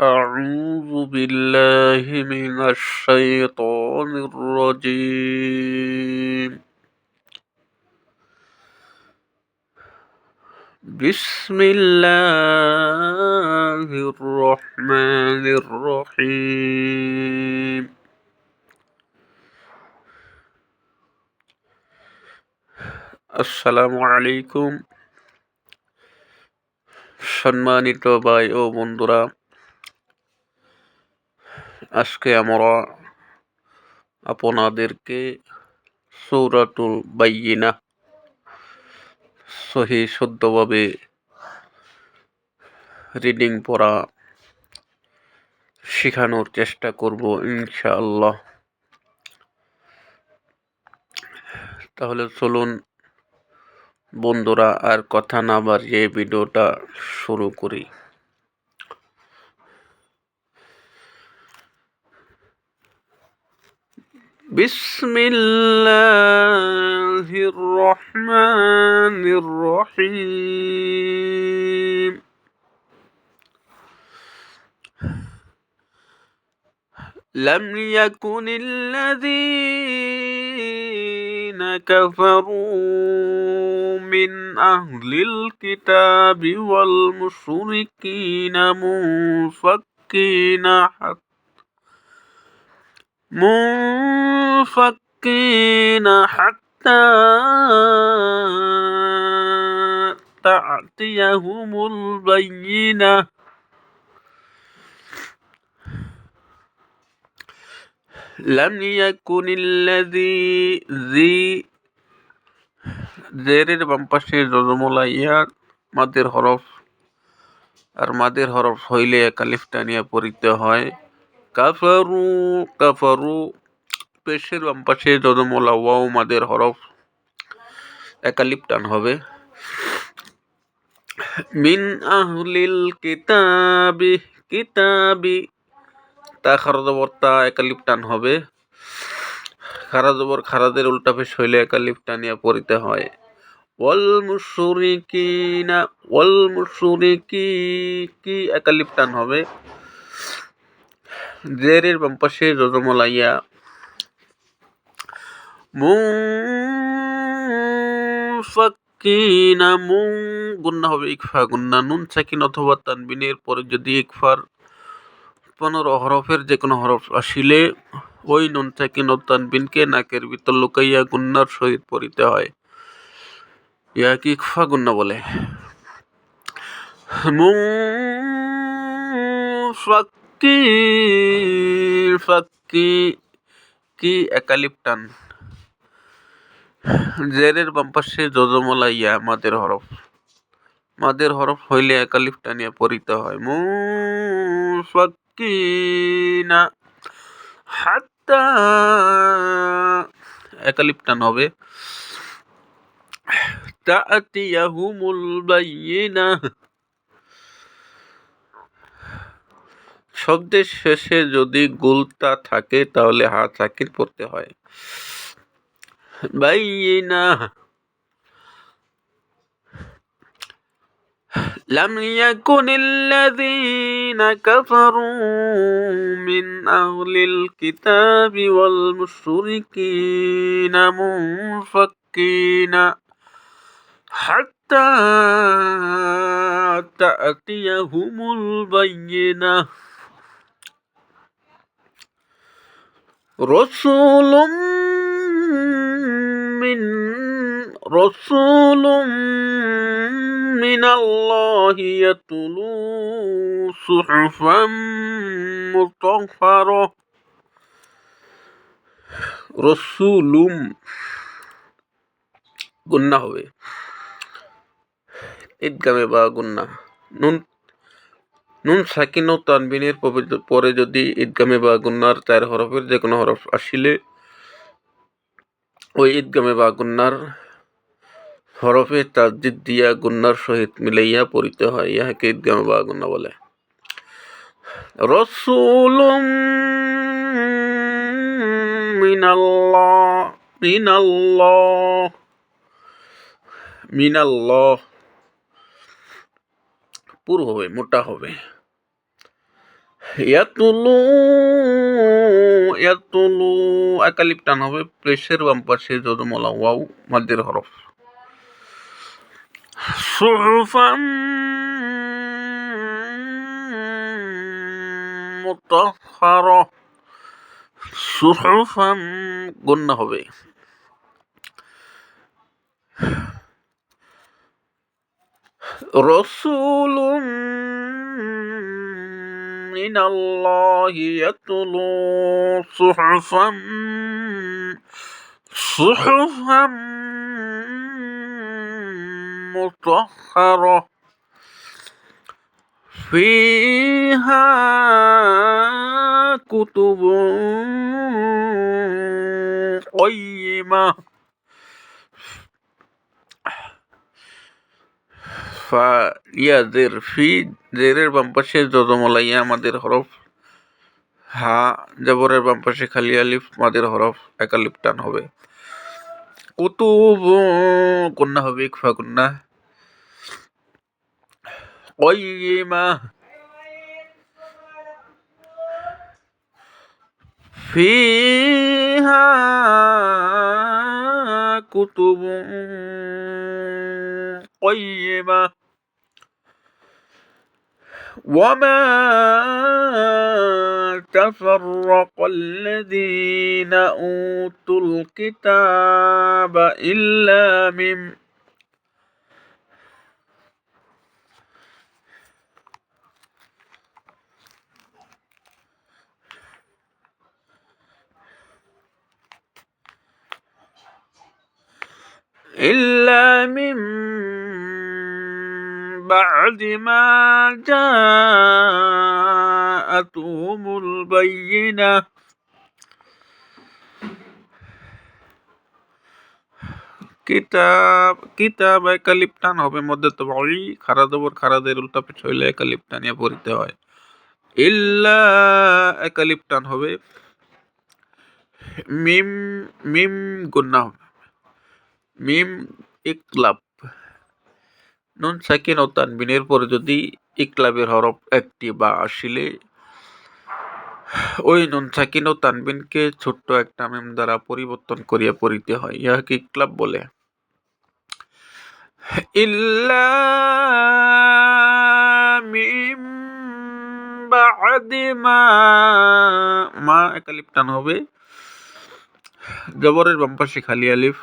أعوذ بالله من الشيطان الرجيم بسم الله الرحمن الرحيم আসসালামু আলাইকুম সম্মানিত ভাই ও বন্ধুরা আজকে আমরা আপনাদেরকে সৌরাতুল বাইয়িনা সহি শুদ্ধভাবে রিডিং পড়া শেখানোর চেষ্টা করব ইনশাআল্লাহ। তাহলে চলুন বন্ধুরা আর কথা না বাড়িয়ে ভিডিওটা শুরু করি। بسم الله الرحمن الرحيم. لم يكن الذين كفروا من أهل الكتاب والمشركين منفكين حتى منفكين حتى تأتيهم البينة لم يكن الذي ذي জেরের বাম পাশে জজমলা ইয়ার মাদের হরফ আর মাদের হরফ হইলে একালিফ টানিয়া পড়িতে হয় কাফারু কাফারু, পেশের বাম পাশে জজমলা ওয়াও মাদের হরফ একালিপ টান হবে। মিন আহলিল কিতাবি কিতাবি, তা খারা তা একালিপ হবে। খারা জবর খারাদের উল্টা পেশ হইলে একালিপ টানিয়া পড়িতে হয়। ওয়াল মুশরিকিনা, ওয়াল মুশরিকি, কি একালিপ টান হবে। জেরের বাম পাশে জজমলাইয়া মুফাক্কিনা মুং গুন্না হবে ইকফা, গুন্না নুন সাকিন অথবা তানবিনের পরে যদি ইকফার পনেরো হরফের যে কোনো হরফ আসিলে, ওই নুন সাকিন ও তানবিনকে নাকের ভিতর লুকাইয়া গুন্নার সহিত পড়িতে হয়। ইয়াকে ইকফা, গুন্না বলে। মুফাক্কি ফাক্কি কি একালিপ টান জেরের বাম পাশে যজমলা ইয়া মাদের হরফ। মাদের হরফ হইলে একালিফ টানিয়া পড়িতে হয় মুফাক্কিনা হাত্তা একালিফ টান হবে। তাআতিয়াহুমুল বাইয়িনা শব্দের শেষে যদি গুলতা থাকে তাহলে হা সাকির পড়তে হয় বাইয়িনা لم يكن الذين كفروا من أهل الكتاب والمشركين منفكين حتى تأتيهم البينة রসুলুম মিন রসুলুম মিনাল্লাহি ইয়াতুলু সুহুফাম মুতাহহারা রসুলুম গুন্না হবে। ঈদগামে বা গুন্না নুন নুন সাকিন ও তানবিনের পরে যদি ঈদগামে বা গুন্নার চার হরফের যে কোনো হরফ আসিলে, ওই ঈদগামে বা গুন্নার হরফে তাজিদ দিয়া গুন্নার সহিত মিলাইয়া পড়িতে হয়। ইহাকে ঈদগামে বা গুন্না বলে। রসুলুম মিনাল্লাহ মিনাল্লাহ মিনাল্লাহ। পুর হবে, মোটা হবে। ইয়াতুলু ইয়াতুলু একালিপ টান হবে প্রেসের বাম পাশে যদমলা, ওয়াও মাদ্দের হরফ। সুহুফাম মুতাহহারা সুহুফাম গন্না হবে। رسول من الله يتلو صحفا صحفا مطهرة. فيها كتب قيمة. ফা ইয়া জের ফি জেরের বাম পাশে যজমলা ইয়া আমাদের হরফ হা জবরের বাম পাশে খালি আলিফ মাদের হরফ একালিফ টান হবে কুতুব কন্যা হবে ইকফা কন্যা قيمة فيها كتب قيمة وما تفرق الذين أوتوا الكتاب إلا من إلا من بعد ما جاءتهم البينة কিতাব কিতাব একালিপ টান হবে মধ্যে তো বড়ি খারা দবর খারাদের উল্টা পিঠ হইলে একালিপ টানিয়া পড়িতে হয় ইল্লা একালিপ টান হবে মিম মিম গুন্না হবে মিম ইকলাব নুন সাকিন ও তানবিনের পরে যদি ইকলাবের হরফ একটি বা আসিলে ওই নুন সাকিন ও তানবিনকে ছোট্ট একটা মেম দ্বারা পরিবর্তন করিয়া পড়িতে হয় ইহাকে ইকলাব বলে ইল্লা মিম মা মা একালিপ টান হবে জবরের বাম পাশে খালি আলিফ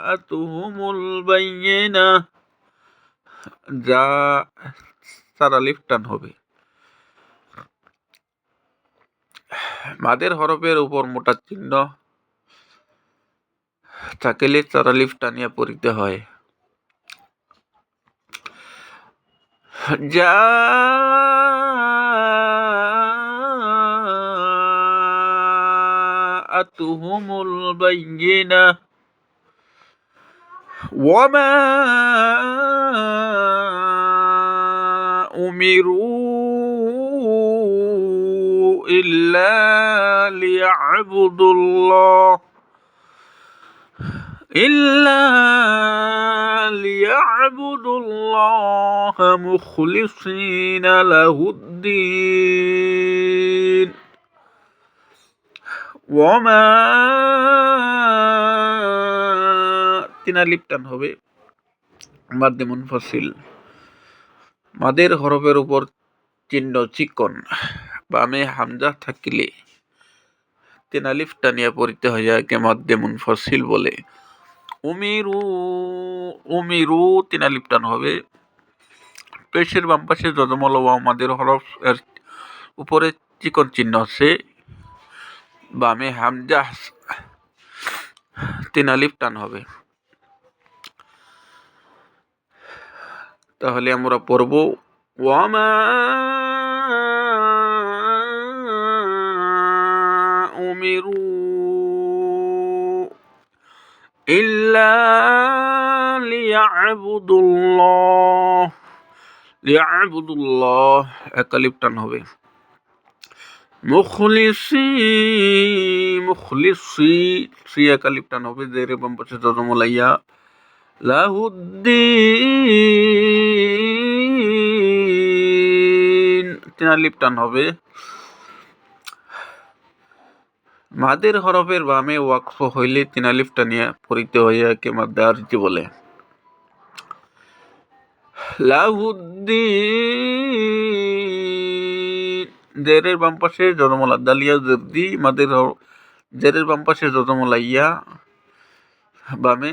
جاءتهم البينة যা সারা লিফটান হবে মাদের হরফের উপর মোটা চিহ্ন থাকলে চারা লিফ টানিয়া পড়িতে হয় যা جاءتهم البينة وما أمروا إلا ليعبدوا الله إلا ليعبدوا الله مخلصين له الدين ওমা তিনা লিপটান হবে। মাদ্দে মুনফসিল। মাদের হরফের উপর চিহ্ন চিকন। বামে হামজা থাকিলে তেনালিফ টানিয়া পড়িতে হইয়াকে মাদ্দে মুনফসিল বলে। উমিরু উমিরু তিনালিফ টান হবে। পেশের বাম পাশে যজমল ওয়া মাদের হরফ উপরে চিকন চিহ্ন আছে। বামে হামজা, তিন আলিফ টান হবে। তাহলে আমরা পড়ব উমিরু ইল্লা লিয়াবুদুল্লাহ লিয়াবুদুল্লাহ একালিপ টান হবে। মুখলিসি মুখলিসি সি একালিপ টান হবে জেরে বাম পাশে জজমলাইয়া লাহুদ্দিন। তিন আলিফ টান হবে মাদের হরফের বামে ওয়াকফ হইলে তিন আলিফ টানিয়া পরিতে হইয়াকে মাদ্দে আরজি বলে। লাহুদ্দিন। জেরের বাম পাশে জনমলা দালিয়া জেরদি মাদের হর- জেরের বাম পাশে জনমলা ইয়া বামে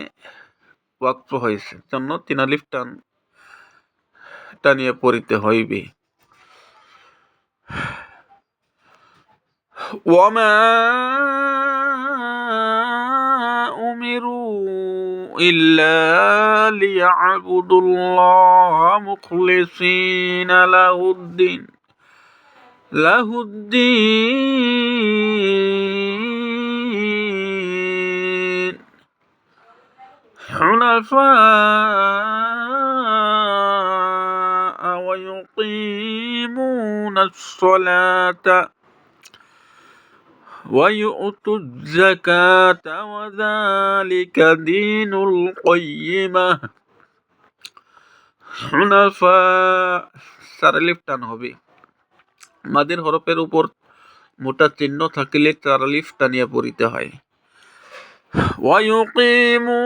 ওয়াকফ হয়েছে জন্য তিন আলিফ টান টানিয়া পড়িতে হইবে وما أمروا إلا ليعبدوا الله مخلصين له الدين له الدين. حنفاء ويقيمون الصلاة ويؤتوا الزكاة وذلك دين القيمة. حنفاء. سر سرلفتان هبي মাদের হরফের উপর মোটা চিহ্ন থাকিলে চারালিফ টানিয়া পড়িতে হয়। ওয়ায়ুকিমু,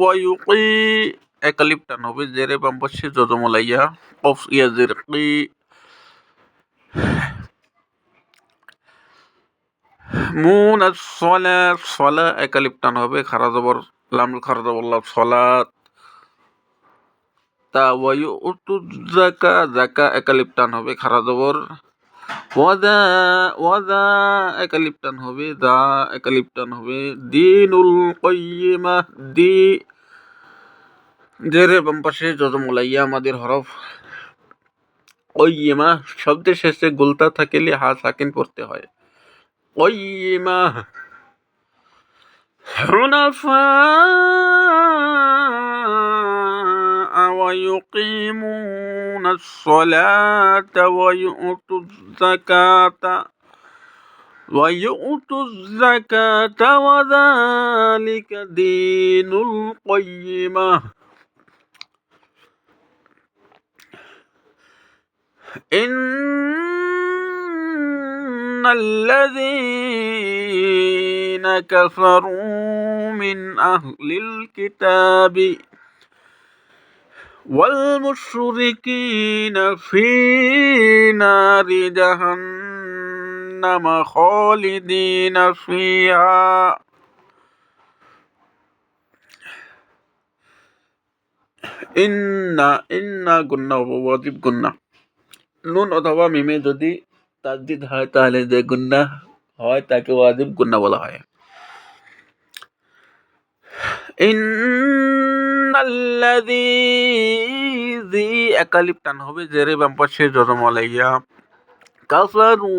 ওয়ায়ুকি, একালিফ টান হবে জেরে বাম পাশে যজমলাইয়া কফ ইয়া জের কি মুন সলা সলা, একালিফ টান হবে খারা জবর লামুল খারা জবর সলাত। তা ওয়ায়ু উতু জাকা জাকা একালিফ টান হবে খারা ওয়াদা ওয়াদা একালিফ টান হবে দা একালিফ টান হবে দিনুল কয়িমা দি জেরের বাম পাশে যজমলাইয়া আমাদের হরফ কয়িমা শব্দের শেষে গুলতা থাকিলে হা সাকিন পড়তে হয় কয়িমা حنفاء ويقيمون الصلاة ويؤتوا الزكاة ويؤتوا الزكاة وذلك دين القيمة. إن الذين كفروا من أهل الكتاب والمشركين في نار جهنم خالدين فيها ইন্না ইন্না গুন্না ওয়াজিব গুন্না নুন অথবা মিমে যদি তাজদিদ হয় তাহলে যে গুন্না হয় তাকে ওয়াজিব গুন্না বলা হয় ইন্নাল্লাযী জি একালিপ টান হবে জেরে বাম পাশে জজমলাইয়া কাফারু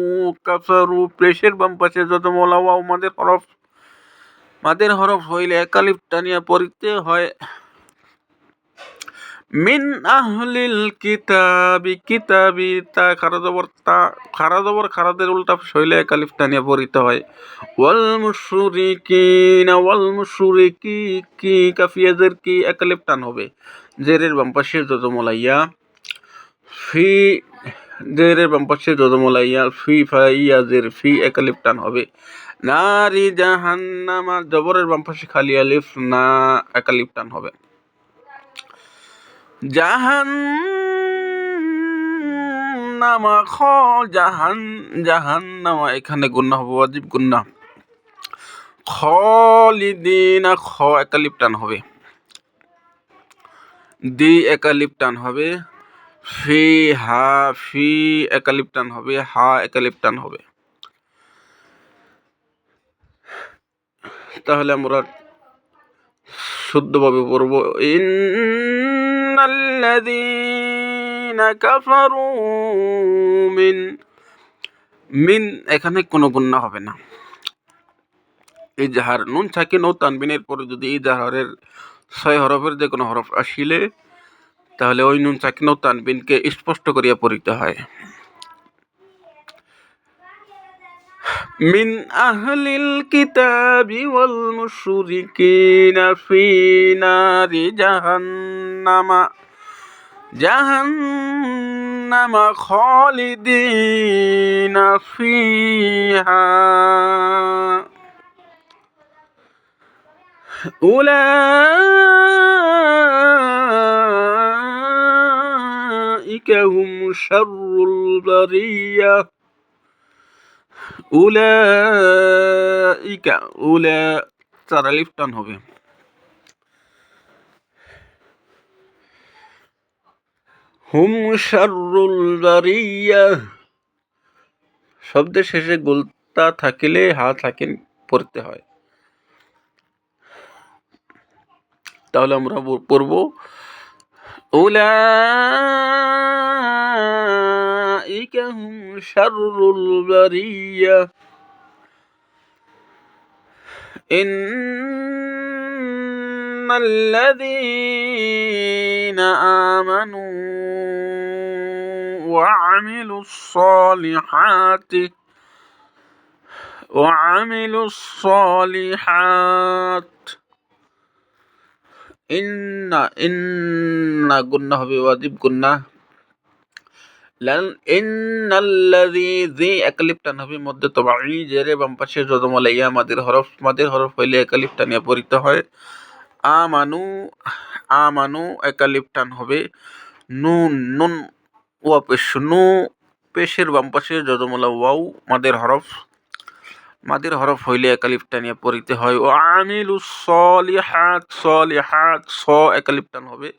কাফারু প্রেসের বাম পাশে জজমলা ওয়াও মাদের হরফ মাদের হরফ হইলে একালিপ টানিয়া পড়িতে হয়। মিন আহলিল কিতাবি কিতাবি তা খারাজবর তা, খারাজবর খারাদের উল্টা শৈলে একালিফ টানিয়া পড়িতে হয়। ওয়াল মুশরিকিন, ওয়াল মুশরিকি কি কাফিয়াজের কি একালিফ টান হবে। জেরের বাম পাশে যজমলাইয়া ফি, জেরের বাম পাশে যজমলাইয়া ফি ফাইয়া জের ফি একালিফ টান হবে। নারি জাহান্নামা, জবরের বাম পাশে খালি আলিফ, না একালিফ টান হবে। জাহান্নামা, খ, জাহান, জাহান্নামা, এখানে গুন্না হবে ওয়াজিব গুন্না খলিদিনা, খ একালিপ টান হবে। দি একালিপ টান হবে। ফি, হা, ফি একালিপ টান হবে। হা একালিপ টান হবে। তাহলে আমরা শুদ্ধভাবে পড়ব। ইন্নাল্লাযীনা কাফারু মিন মিন এখানে কোনো গুণা হবে না। ইজহার নুন সাকিন ও তানবিনের পরে যদি ইজহারের ছয় হরফের যে কোনো হরফ আসিলে, তাহলে ওই নুন সাকিন ও তানবিনকে স্পষ্ট করিয়া পড়িতে হয়। من أهل الكتاب والمشركين في نار جهنم. جهنم خالدين فيها. أولئك هم شر উলাইকা, উলা চার আলিফ টান হবে। হুম শারুল বারিয়া। শব্দের শেষে গোলতা থাকিলে হা থাকেন পড়তে হয়। তাহলে আমরা পড়ব أولئك هم شر البرية. إن الذين آمنوا وعملوا الصالحات وعملوا الصالحات ইন্না গুন্না হবে ওয়াজিব গুন্না। হরফ, মাদের হরফ হইলে পরিত হয়। আমানু আমানু একালিফ টান হবে। নুন নুন, ওয়া পেশ, নু, পেশের বাম যজমলা ওয়াও, মাদের হরফ। মাদির হরফ হইলে একালিপটা নিয়ে পড়িতে হয়। ও আমিলু সলিহাত সলিহাত, স একালিপটান হবে।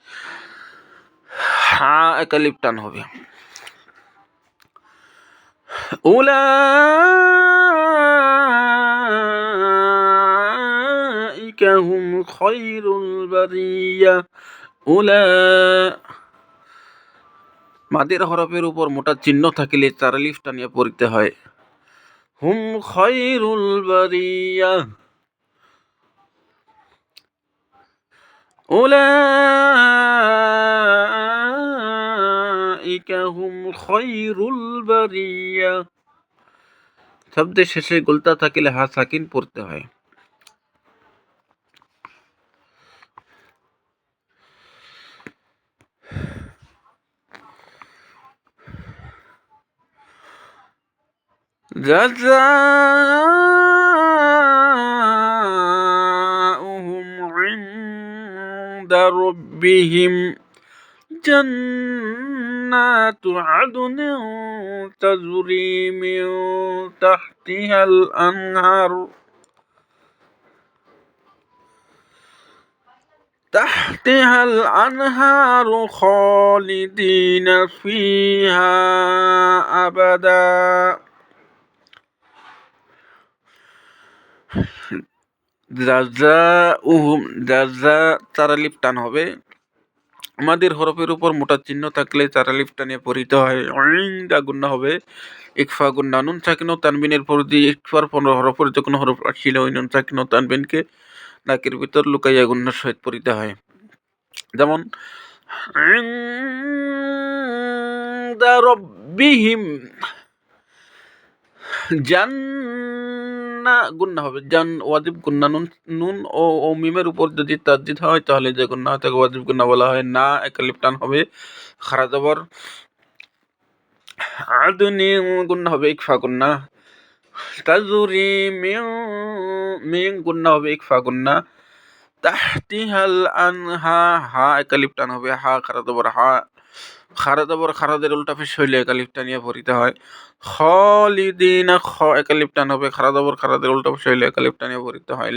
হা একালিপটান হবে। উলা হুম খৈরুল বারিয়া। উলা মাদের হরফের উপর মোটা চিহ্ন থাকিলে চার লিফ টানিয়া পড়িতে হয়। হুম খয়রুল বারিয়া। উলাইকা হুম খয়রুল বারিয়া। শব্দের শেষে গোলতা থাকিলে হা সাকিন পড়তে হয়। جزاؤهم عند ربهم جنات عدن تجري من تحتها الأنهار تحتها الأنهار خالدين فيها أبداً জাজা উহুম জাজা চারালিপ টান হবে। আমাদের হরফের উপর মোটা চিহ্ন থাকলে চারালিপ টানে পরিত হয় দা গুন্না হবে। ইকফা গুন্না নুন সাকিন তানবিনের পরিধি, ইকফার পনেরো হরফের যে কোনো হরফ আসছিল ওই নুন সাকিন তানবিনকে নাকের ভিতর লুকাইয়া গুন্নার সহিত পরিতে হয়। যেমন রব্বিহিম জান গুন্না গুন্না হবে। জান ওয়াজিব, গুন্না নুন নুন ও ও মিমের উপর যদি তাজিদ হয়, তাহলে যে গুন্না হয়, তাকে ওয়াজিব, গুন্না বলা হয় না। একালিপ টান হবে। খারা জবর আদুনি গুন্না হবে, ইকফা গুন্না। তাজুরি মিং মিং গুন্না হবে, ইকফা গুন্না। তাহতিহাল আনহা, হা একালিপ টান হবে, হা খারা জবর হা। খারা জবর খারাদের উল্টা ফেস হইলে একালিপ টানিয়া পড়িতে হয়। খলিদিনা খ একালিপ টান হবে খারা জবর খারাদের উল্টা ফেস হইলে একালিপ টানিয়া পড়িতে হয়।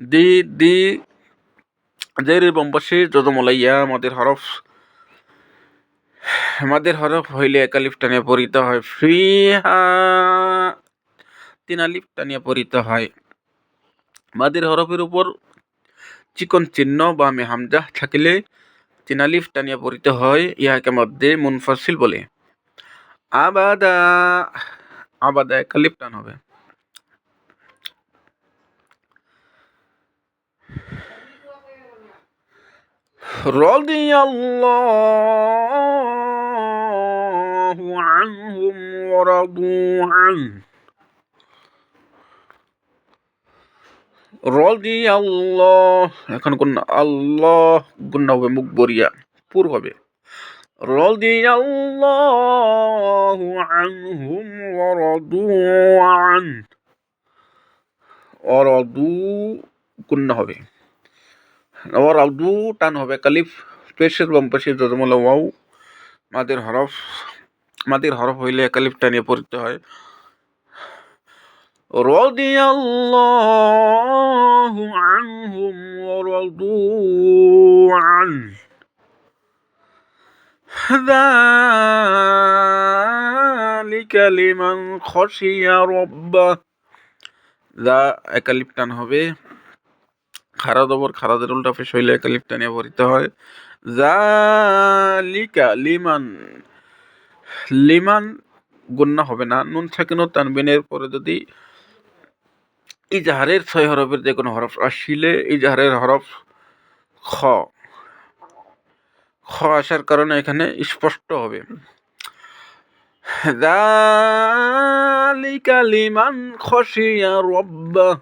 দি দি, জের বম্বাসী যদমলাইয়া আমাদের হরফ আমাদের হরফ হইলে একালিফ টানিয়া পড়িতে হয়। ফিহা তিন আলিফ টানিয়া হয়। মাদের হরফের উপর চিকন চিহ্ন বা আমি হামজা থাকিলে তিনালিফ টানিয়া পড়িতে হয় ইহাকে মধ্যে মুনফাসিল বলে আবাদা আবাদা একালিফ টান হবে رضي الله عنهم ورضوا عنه রদিয়াল্লাহ এখন গুন্না আল্লাহ গুন্না হবে মুখ বরিয়া পুর হবে। রদিয়াল্লাহু আনহুম ওয়ারাদু আন অরদু গুন্না হবে। ওয়ারাদু টান হবে, কালিফ, পেশের বাম পাশে যজমল ওয়াও, মাদের হরফ মাদের হরফ হইলে একালিফ টানিয়ে পড়তে হয়। رضي الله عنهم ورضوا عنه ذلك لمن خشي ربه যা একালিপ টান হবে খারা দবর খারাদের উল্টা ফেস হইলে একালিপ টানিয়ে ভরিতে হয় জালিকা লিমান লিমান গুন্না হবে না নুন থাকিনো তানবিনের পরে যদি ইজাহারের ছয় হরফের যে কোনো হরফ আসলে ইজাহারের হরফ খ খ আসার কারণে এখানে স্পষ্ট হবে ذلك لمن خشي ربه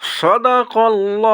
صدق الله